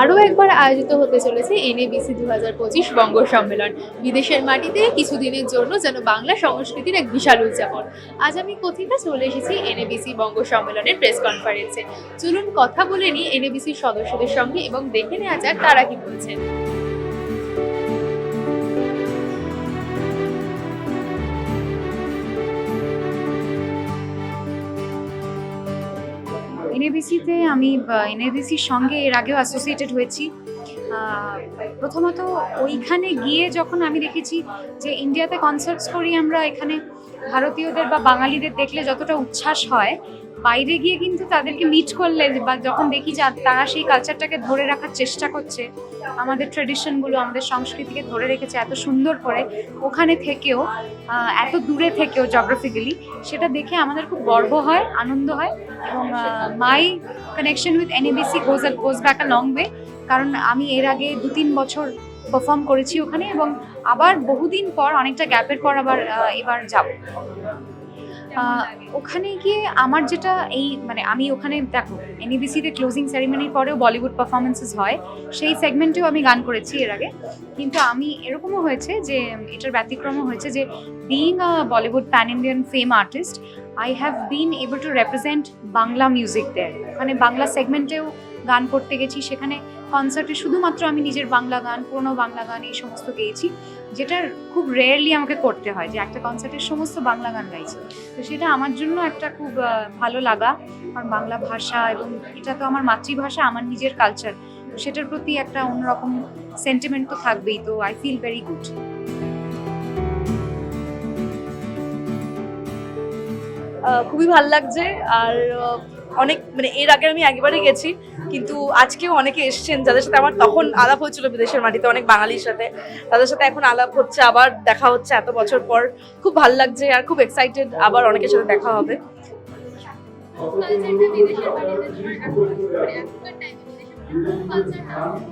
আরও একবার আয়োজিত হতে চলেছে এনএবিসি দু হাজার পঁচিশ বঙ্গ সম্মেলন। বিদেশের মাটিতে কিছুদিনের জন্য যেন বাংলা সংস্কৃতির এক বিশাল উদযাপন। আজ আমি কথিতা চলে এসেছি এনএবিসি বঙ্গ সম্মেলনের প্রেস কনফারেন্সে। চলুন কথা বলে নিই এনএবিসির সদস্যদের সঙ্গে এবং দেখে নেওয়া যাক তারা কি বলছেন। এনএবিসিতে আমি এনএবিসির সঙ্গে এর আগেও অ্যাসোসিয়েটেড হয়েছি। প্রথমত ওইখানে গিয়ে যখন আমি দেখেছি যে ইন্ডিয়াতে কনসার্টস করি আমরা, এখানে ভারতীয়দের বা বাঙালিদের দেখলে যতটা উচ্ছ্বাস হয় বাইরে গিয়ে কিন্তু তাদেরকে মিট করলে বা যখন দেখি যে তারা সেই কালচারটাকে ধরে রাখার চেষ্টা করছে, আমাদের ট্রেডিশনগুলো আমাদের সংস্কৃতিকে ধরে রেখেছে এত সুন্দর করে, ওখানে থেকেও এত দূরে থেকেও জগ্রাফিক্যালি সেটা দেখে আমাদের খুব গর্ব হয়, আনন্দ হয় এবং my connection with NABC goes goes back a long way কারণ আমি এর আগে দু তিন বছর পারফর্ম করেছি ওখানে এবং আবার বহুদিন পর অনেকটা গ্যাপের পর আবার এবার যাব। ওখানে গিয়ে আমার যেটা এই মানে আমি ওখানে দেখো এনইবিসিতে ক্লোজিং সেরিমনির পরেও বলিউড পারফরমেন্সেস হয়। সেই সেগমেন্টেও আমি গান করেছি এর আগে। কিন্তু আমি এরকমও হয়েছে যে এটার ব্যতিক্রমও হয়েছে যে being a Bollywood pan Indian fame artist I have been able to represent Bangla music দেয় ওখানে বাংলা সেগমেন্টেও গান করতে গেছি সেখানে কনসার্টে শুধুমাত্র আমি নিজের বাংলা গান পুরনো বাংলা গান এই সমস্ত গেয়েছি। যেটার খুব রেয়ারলি আমাকে করতে হয় যে একটা কনসার্টের সমস্ত বাংলা গান গাইছি। তো সেটা আমার জন্য একটা খুব ভালো লাগা। আমার বাংলা ভাষা এবং এটা তো আমার মাতৃভাষা, আমার নিজের কালচার তো সেটার প্রতি একটা অন্যরকম সেন্টিমেন্ট তো থাকবেই। তো আই ফিল ভেরি গুড খুবই ভালো লাগছে। আর অনেক মানে এর আগে আমি একবারই গেছি। কিন্তু আজকেও অনেকে এসছেন যাদের সাথে আমার তখন আলাপ হয়েছিল বিদেশের মাটিতে অনেক বাঙালির সাথে। তাদের সাথে এখন আলাপ হচ্ছে আবার দেখা হচ্ছে এত বছর পর। খুব ভালো লাগছে আর খুব এক্সাইটেড আবার অনেকের সাথে দেখা হবে।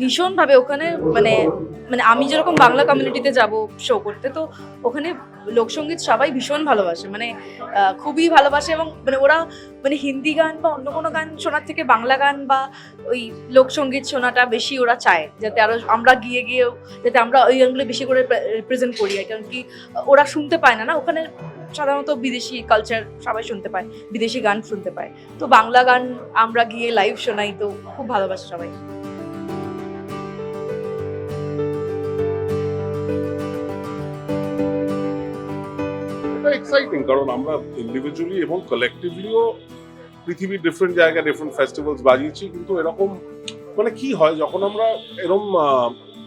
ভীষণভাবে ওখানে মানে মানে আমি যেরকম বাংলা কমিউনিটিতে যাব শো করতে, তো ওখানে লোকসঙ্গীত সবাই ভীষণ ভালোবাসে। মানে খুবই ভালোবাসে এবং মানে ওরা মানে হিন্দি গান বা অন্য কোনো গান শোনার থেকে বাংলা গান বা ওই লোকসঙ্গীত শোনাটা বেশি ওরা চায়, যাতে আরও আমরা গিয়ে গিয়েও যাতে আমরা ওই গানগুলো বেশি করে রিপ্রেজেন্ট করি। কারণ কি, ওরা শুনতে পায় না না? ওখানে সাধারণত বিদেশি কালচার সবাই শুনতে পায়, বিদেশি গান শুনতে পায়। তো বাংলা গান আমরা গিয়ে লাইভ শোনাই, তো খুব ভালোবাসে সবাই। এক্সাইটিং কারণ আমরা ইন্ডিভিজুয়ালি এবং কালেকটিভলিও পৃথিবীর ডিফারেন্ট জায়গায় ডিফারেন্ট ফেস্টিভ্যালস বাজিয়েছি, কিন্তু এরকম মানে কি হয়, যখন আমরা এরকম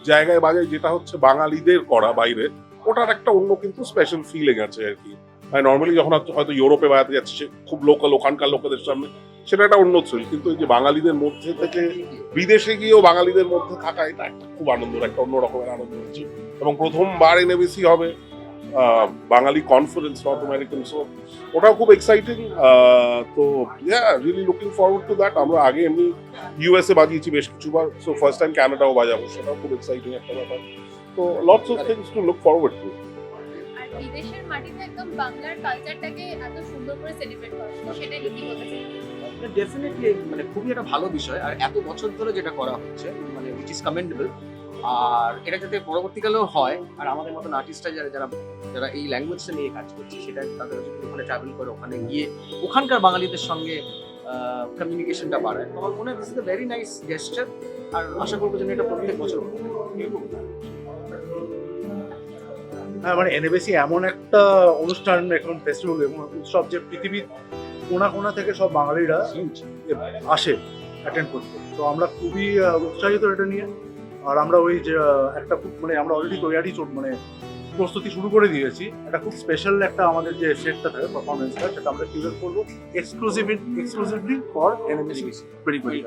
জায়গায় বাজাই, যেটা হচ্ছে বাঙালিদের করা বাইরে ওটার একটা অন্য কিন্তু স্পেশাল ফিলিং আছে আর কি। মানে নর্মালি যখন হয়তো- ইউরোপে বাজাতে যাচ্ছে খুব লোকাল ওখানকার লোকেদের সামনে, সেটা একটা অন্য থ্রিল কিন্তু এই যে বাঙালিদের মধ্যে থেকে বিদেশে গিয়েও বাঙালিদের মধ্যে থাকা, এটা একটা খুব আনন্দের, একটা অন্য রকমের আনন্দ হচ্ছে। এবং প্রথমবার এনএবিসি হবে Bangali conference North American so ওটাও খুব এক্সাইটিং তো really looking forward to that আমরা আগে এমনি ইউএসএ বাজিয়েছি বেশ কিছুবার সো ফার্স্ট টাইম ক্যানাডাও বাজাবো, সেটাও খুব এক্সাইটিং একটা ব্যাপার। তো lots of things to look forward to বিদেশের মাটিতে একদম বাংলার কালচারটাকে এত সুন্দর করে সেলিব্রেট করা। সেটা কি বলতে চাই ডেফিনেটলি মানে খুবই একটা ভালো বিষয়। আর এত বছর ধরে যেটা করা হচ্ছে মানে উইচ ইজ কমেন্ডেবল আর এটা যাতে পরবর্তীকালেও হয় আর আমাদের মতন আর্টিস্টরা যারা যারা যারা এই ল্যাঙ্গুয়েজটা নিয়ে কাজ করছে সেটা তাদের যদি ওখানে ট্রাভেল করে ওখানে গিয়ে ওখানকার বাঙালিদের সঙ্গে কমিউনিকেশনটা বাড়ায়। আমার মনে হয় this is very nice gesture আর আশা করব যেন এটা প্রত্যেক বছর। হ্যাঁ মানে এনএবিসি এমন একটা অনুষ্ঠান এখন ফেস্টিভ্যাল এবং উৎসব যে পৃথিবীর কোনা কোনা থেকে সব বাঙালিরা আসে অ্যাটেন্ড করতে তো আমরা খুবই উৎসাহিত এটা নিয়ে আর আমরা ওই যে একটা মানে আমরা অলরেডি তৈরি মানে প্রস্তুতি শুরু করে দিয়েছি একটা খুব স্পেশাল একটা আমাদের যে সেটটা থাকে পারফরমেন্সটা সেটা আমরা কিউরেট করব exclusive exclusively for NABC very very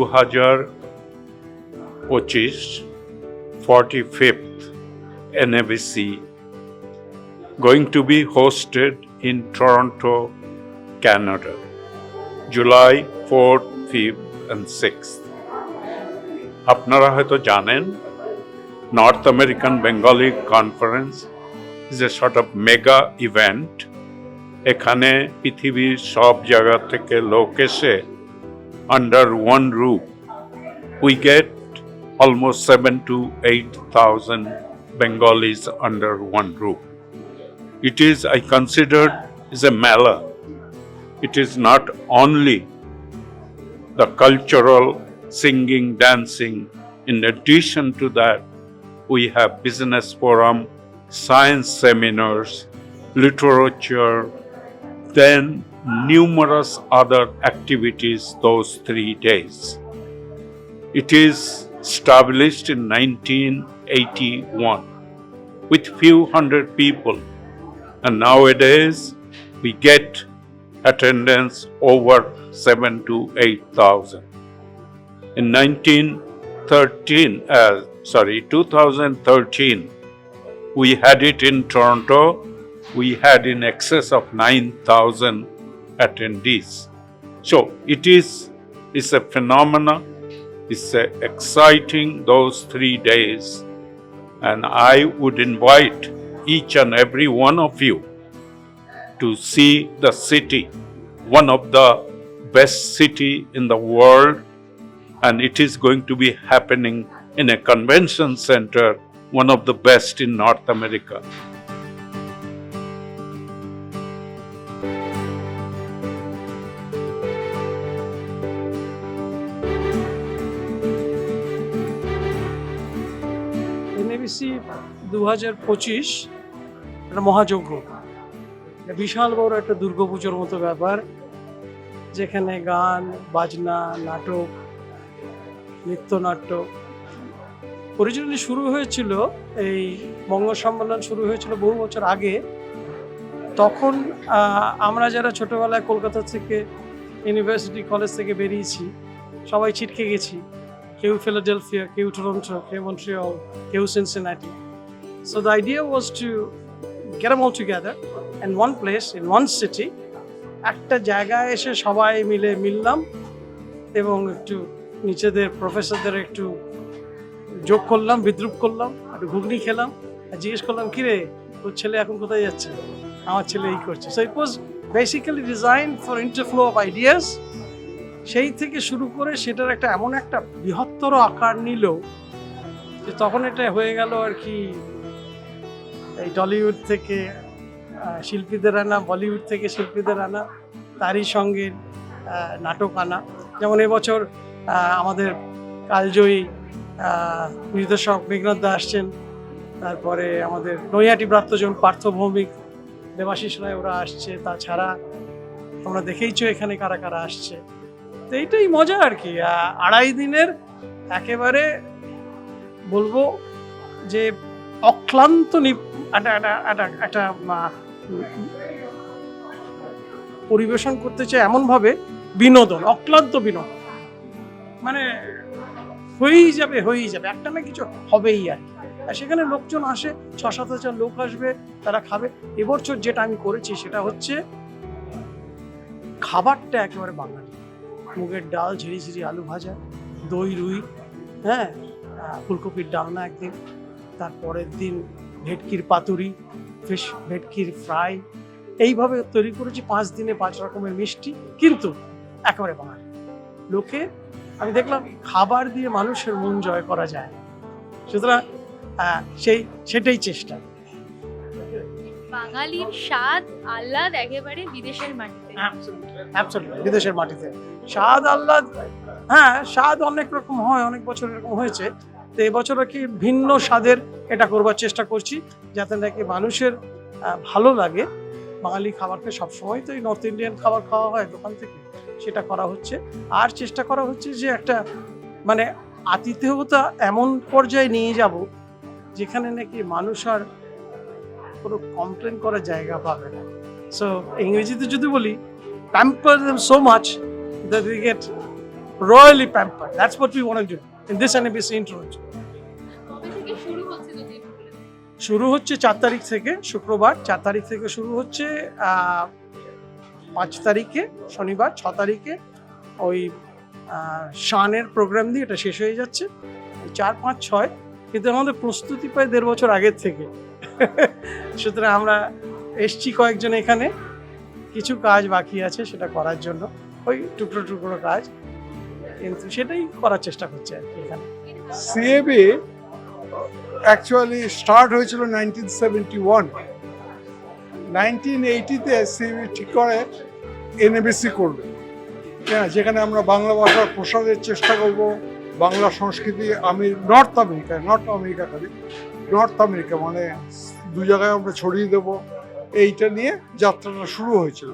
দু হাজার পঁচিশ forty fifth NABC going to be hosted in Toronto, Canada, July 4th, 5th, and 6th. আপনারা হয়তো জানেন north American Bengali conference is a sort of mega event. এখানে পৃথিবীর সব জায়গা থেকে লোক এসে under one roof we get almost seven to eight thousand Bengalis under one roof. It is, I consider, is a mela. It is not only the cultural singing, dancing. In addition to that, we have business forum, science seminars, literature, then numerous other activities those three days. It is established in 1981 with few hundred people and nowadays we get attendance over 7 to 8000 in 1913 uh, sorry 2013 we had it in toronto we had in excess of 9000 attendees. So it is it's a phenomena it's a exciting those 3 days and i would invite each and every one of you to see the city one of the best city in the world and it is going to be happening in a convention center one of the best in north america NABC দু হাজার পঁচিশ, একটা মহাযজ্ঞ। বিশাল বড় একটা দুর্গাপুজোর মতো ব্যাপার, যেখানে গান, বাজনা, নাটক, নৃত্যনাট্য। অরিজিনালি শুরু হয়েছিল, এই বঙ্গ সম্মেলন শুরু হয়েছিল বহু বছর আগে। তখন আমরা যারা ছোটবেলায় কলকাতা থেকে ইউনিভার্সিটি কলেজ থেকে বেরিয়েছি, সবাই ছিটকে গেছি। কেউ ফিলাডেলফিয়া কেউ টরন্টো কেউ মন্ট্রিয়াল কেউ Cincinnati So the idea was to get them all together one place, in one city. একটা জায়গায় এসে সবাই মিলে মিললাম এবং একটু নিচেদের প্রফেসরদের একটু যোগ করলাম বিদ্রুপ করলাম একটু ঘুগনি খেলাম। আর জিজ্ঞেস করলাম কিরে তোর ছেলে এখন কোথায় যাচ্ছে? আমার ছেলে এই করছে। So it was basically design for interflow of ideas সেই থেকে শুরু করে সেটার একটা এমন একটা বৃহত্তর আকার নিল যে তখন এটা হয়ে গেল আর কি এই টলিউড থেকে শিল্পীদের আনা বলিউড থেকে শিল্পীদের আনা, তারই সঙ্গে নাটক আনা। যেমন এবছর আমাদের কালজয়ী নির্দেশক মেঘনাথ দা আসছেন। তারপরে আমাদের নৈহাটি প্রাপ্তজন পার্থ ভৌমিক, দেবাশিস রায় ওরা আসছে। তাছাড়া তোমরা দেখেইছো এখানে কারা কারা আসছে। তো এইটাই মজা আর কি। আড়াই দিনের একেবারে বলব যে অক্লান্ত একটা পরিবেশন করতে চায় এমনভাবে বিনোদন, অক্লান্ত বিনোদন। মানে হয়েই যাবে হয়েই যাবে। একটা না কিছু হবেই আর কি। আর সেখানে লোকজন আসে ছ সাত হাজার লোক আসবে, তারা খাবে। এবছর যেটা আমি করেছি সেটা হচ্ছে খাবারটা একেবারে বাঙালি। মুগের ডাল, ঝিরি ঝিরি আলু ভাজা, দই, রুই হ্যাঁ? ফুলকপির ডালনা একদিন, তারপরের দিন ভেটকির পাতুরি ফিশ ভেটকির ফ্রাই এইভাবে তৈরি করেছি, পাঁচ দিনে পাঁচ রকমের মিষ্টি, কিন্তু একেবারে বাঙালি। লোকে, আমি দেখলাম খাবার দিয়ে মানুষের মন জয় করা যায়। সুতরাং সেই, সেটাই চেষ্টা। বাঙালির স্বাদ আহ্লাদ একেবারে বিদেশের মাটিতে। বিদেশের মাটিতে। স্বাদ আহ্লাদ হ্যাঁ স্বাদ অনেক রকম হয়, অনেক বছর এরকম হয়েছে। তো এবছর কি ভিন্ন স্বাদের এটা করবার চেষ্টা করছি, যাতে নাকি মানুষের ভালো লাগে। বাঙালি খাবারকে সবসময় তো এই নর্থ ইন্ডিয়ান খাবার খাওয়া হয় দোকান থেকে, সেটা করা হচ্ছে। আর চেষ্টা করা হচ্ছে যে একটা মানে আতিথেয়তা এমন পর্যায়ে নিয়ে যাব, যেখানে নাকি মানুষ আর কোনো কমপ্লেন করার জায়গা পাবে না। সো ইংরেজিতে যদি বলি pamper them so much that they get royally pampered. That's what we want to do in this NBC introduction. শুরু হচ্ছে চার তারিখ থেকে শুক্রবার। চার তারিখ থেকে শুরু হচ্ছে পাঁচ তারিখে শনিবার ছ তারিখে ওই শানের প্রোগ্রাম দিয়ে এটা শেষ হয়ে যাচ্ছে। চার পাঁচ ছয় কিন্তু আমাদের প্রস্তুতি প্রায় দেড় বছর আগের থেকে। সুতরাং আমরা এসছি কয়েকজন এখানে। কিছু কাজ বাকি আছে সেটা করার জন্য, ওই টুকরো টুকরো কাজ। কিন্তু সেটাই করার চেষ্টা করছি আর কি এখানে। সিএবি অ্যাকচুয়ালি স্টার্ট হয়েছিল নাইনটিন সেভেন্টি ওয়ান নাইনটিন এইটিতে সিএবি ঠিক করে এনএবিসি করবে। হ্যাঁ যেখানে আমরা বাংলা ভাষার প্রসারের চেষ্টা করব, বাংলা সংস্কৃতি আমি নর্থ আমেরিকা নর্থ আমেরিকা খালি। নর্থ আমেরিকা মানে দু জায়গায় আমরা ছড়িয়ে দেব। এইটা নিয়ে যাত্রাটা শুরু হয়েছিল।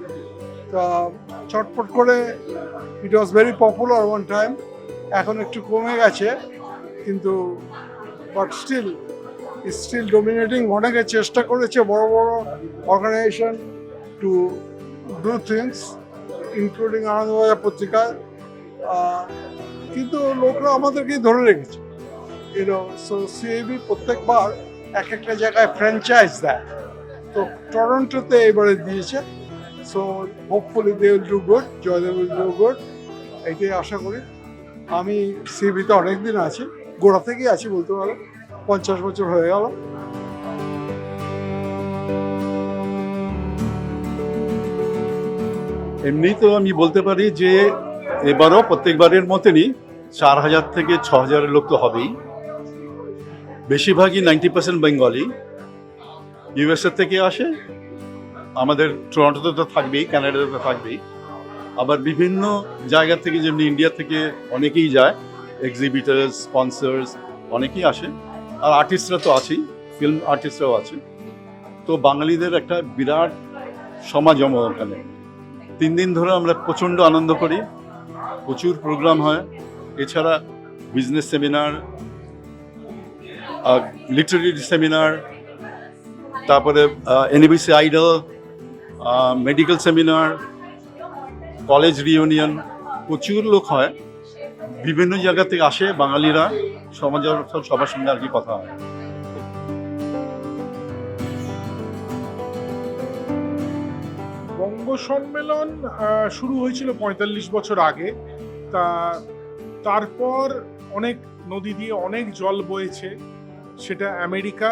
তা চটপট করে it was very popular one time এখন একটু কমে গেছে কিন্তু বাট স্টিল স্টিল ডোমিনেটিং অনেকে চেষ্টা করেছে বড় বড় organisation to do things including Anandabazar পত্রিকায় আহ, কিন্তু লোকরা আমাদেরকেই ধরে রেখেছে। ইউনো সো সিএবি প্রত্যেকবার এক একটা জায়গায় ফ্র্যাঞ্চাইজ দেয়। তো টরন্টোতে এবারে দিয়েছে। So hopefully they will do good Joydev will do good এইটাই আশা করি। আমি সিবিতে অনেক দিন আছি, গোড়া থেকেই আছি বলতে পারো, পঞ্চাশ বছর হয়ে গেল। এমনি তো আমি বলতে পারি যে, এবারও প্রত্যেকবারের মতনই চার হাজার থেকে ছ হাজারের লোক তো হবেই। বেশিরভাগই নাইনটি পার্সেন্ট বেঙ্গলি ইউএসএ থেকে আসে, আমাদের টরন্টোতে তো থাকবেই কানাডাতে তো থাকবেই। আবার বিভিন্ন জায়গা থেকে যেমনি ইন্ডিয়া থেকে অনেকেই যায় এক্সিবিটার্স স্পন্সার্স অনেকেই আসে। আর আর্টিস্টরা তো আছেই ফিল্ম আর্টিস্টরাও আছে। তো বাঙালিদের একটা বিরাট সমাজম ওখানে। তিন দিন ধরে আমরা প্রচণ্ড আনন্দ করি, প্রচুর প্রোগ্রাম হয়। এছাড়া বিজনেস সেমিনার লিটারেরি সেমিনার তারপরে NBC idol medical seminar college reunion প্রচুর লোক হয়। বিভিন্ন জায়গা থেকে আসে বাঙালিরা, সমাজের সবার সঙ্গে আর কি কথা হয়। বঙ্গ সম্মেলন শুরু হয়েছিল পঁয়তাল্লিশ বছর আগে। তা, তারপর অনেক নদী দিয়ে অনেক জল বয়েছে। সেটা আমেরিকা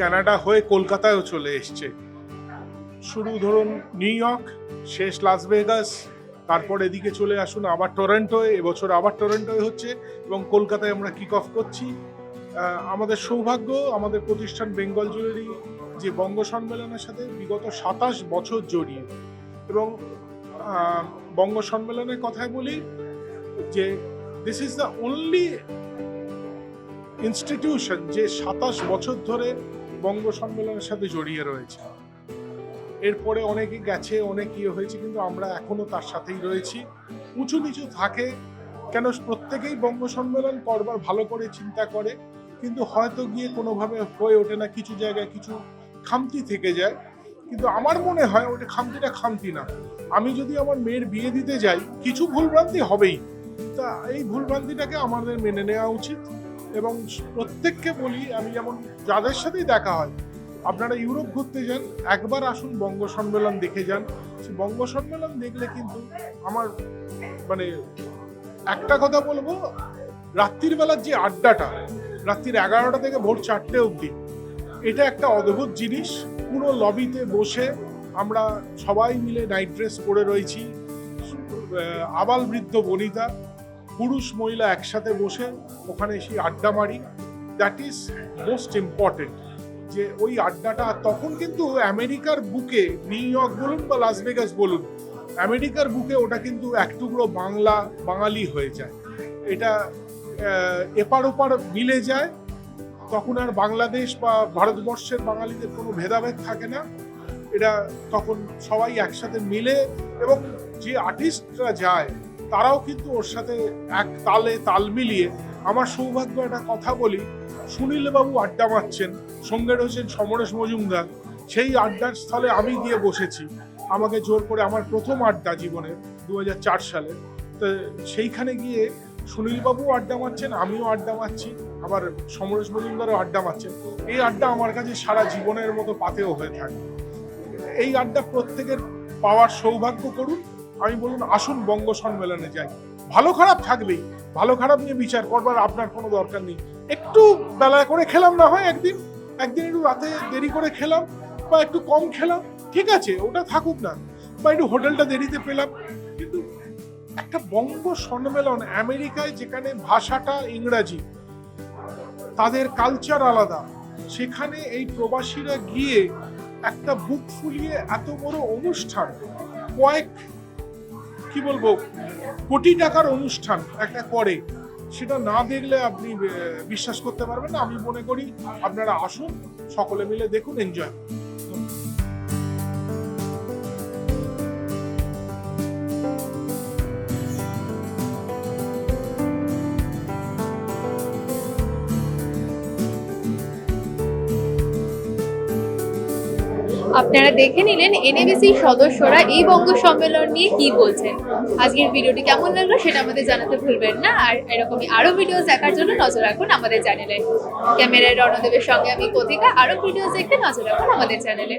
কানাডা হয়ে কলকাতায়ও চলে এসছে। শুরু ধরুন নিউ ইয়র্ক, শেষ লাস ভেগাস, তারপর এদিকে চলে আসুন আবার টরেন্টোয়, এবছর আবার টরেন্টোয় হচ্ছে এবং কলকাতায় আমরা কিক অফ করছি। আমাদের সৌভাগ্য, আমাদের প্রতিষ্ঠান বেঙ্গল জুয়েলারি যে বঙ্গ সম্মেলনের সাথে বিগত সাতাশ বছর জড়িয়ে। এবং বঙ্গ সম্মেলনের কথায় বলি যে this is the only institution যে সাতাশ বছর ধরে বঙ্গ সম্মেলনের সাথে জড়িয়ে রয়েছে। এরপরে অনেকে গেছে, অনেক ইয়ে হয়েছে, কিন্তু আমরা এখনও তার সাথেই রয়েছি। উঁচু নিচু থাকে, কেন প্রত্যেকেই বঙ্গ সম্মেলন করবার ভালো করে চিন্তা করে, কিন্তু হয়তো গিয়ে কোনোভাবে হয়ে ওঠে না, কিছু জায়গায় কিছু খামতি থেকে যায়। কিন্তু আমার মনে হয় ওটা খামতিটা খামতি না। আমি যদি আমার মেয়ের বিয়ে দিতে যাই, কিছু ভুলভ্রান্তি হবেই। তা এই ভুলভ্রান্তিটাকে আমাদের মেনে নেওয়া উচিত। এবং প্রত্যেককে বলি, আমি যেমন যাদের সাথেই দেখা হয়, আপনারা ইউরোপ ঘুরতে যান, একবার আসুন বঙ্গ সম্মেলন দেখে যান। সে বঙ্গ সম্মেলন দেখলে কিন্তু আমার মানে একটা কথা বলব, রাত্রির বেলার যে আড্ডাটা, রাত্রির এগারোটা থেকে ভোর চারটে অবধি, এটা একটা অদ্ভুত জিনিস। পুরো লবিতে বসে আমরা সবাই মিলে নাইট ড্রেস পরে রয়েছি। আবাল বৃদ্ধ বনিতা পুরুষ মহিলা একসাথে বসে ওখানে সেই আড্ডা মারি। দ্যাট ইজ মোস্ট ইম্পর্টেন্ট যে ওই আড্ডাটা তখন কিন্তু আমেরিকার বুকে, নিউ ইয়র্ক বলুন বা লাস ভেগাস বলুন, আমেরিকার বুকে ওটা কিন্তু এক টুকরো বাংলা, বাঙালি হয়ে যায়। এটা এপার ওপার মিলে যায়। তখন আর বাংলাদেশ বা ভারতবর্ষের বাঙালিদের কোনো ভেদাভেদ থাকে না। এটা তখন সবাই একসাথে মিলে এবং যে আর্টিস্টরা যায় তারাও কিন্তু ওর সাথে এক তালে তাল মিলিয়ে আমার সৌভাগ্য একটা কথা বলি। সুনীল বাবু আড্ডা মারছেন সঙ্গে রয়েছেন সমরেশ মজুমদার। সেই আড্ডার স্থলে আমি গিয়ে বসেছি। আমাকে জোর করে আমার প্রথম আড্ডা জীবনে দু হাজার চার সালে। তো সেইখানে গিয়ে সুনীলবাবু আড্ডা মারছেন, আমিও আড্ডা মারছি, আবার সমরেশ মজুমদারও আড্ডা মারছেন। এই আড্ডা আমার কাছে সারা জীবনের মতো পাতেও হয়ে থাকে। এই আড্ডা প্রত্যেকের পাওয়ার সৌভাগ্য করুন আমি বলুন আসুন বঙ্গ সম্মেলনে যাই। ভালো খারাপ থাকবেই। ভালো খারাপ নিয়ে বিচার করবার আপনার কোনো দরকার নেই। একটু বেলা করে খেলাম না হয় একদিন। একদিন একটু রাতে দেরি করে খেলাম বা একটু কম খেলাম, ঠিক আছে, ওটা থাকুক না। বা একটু হোটেলটা দেরিতে পেলাম। কিন্তু একটা বঙ্গ সম্মেলন আমেরিকায় যেখানে ভাষাটা ইংরাজি, তাদের কালচার আলাদা। সেখানে এই প্রবাসীরা গিয়ে একটা বুক ফুলিয়ে এত বড় অনুষ্ঠান, কয়েক কি বলব, কোটি টাকার অনুষ্ঠান একটা করে, সেটা না দেখলে আপনি বিশ্বাস করতে পারবেন না। আমি মনে করি আপনারা আসুন, সকলে মিলে দেখুন এনজয় আপনারা দেখে নিলেন এনএবিসি সদস্যরা এই বঙ্গ সম্মেলন নিয়ে কি বলছেন। আজকের ভিডিওটি কেমন লাগল সেটা আমাদের জানাতে ভুলবেন না, আর এরকমই আরও ভিডিও দেখার জন্য নজর রাখুন আমাদের চ্যানেলে। ক্যামেরায় রণদেবের সঙ্গে আমি কথিকা, আরও ভিডিও দেখতে নজর রাখুন আমাদের চ্যানেলে।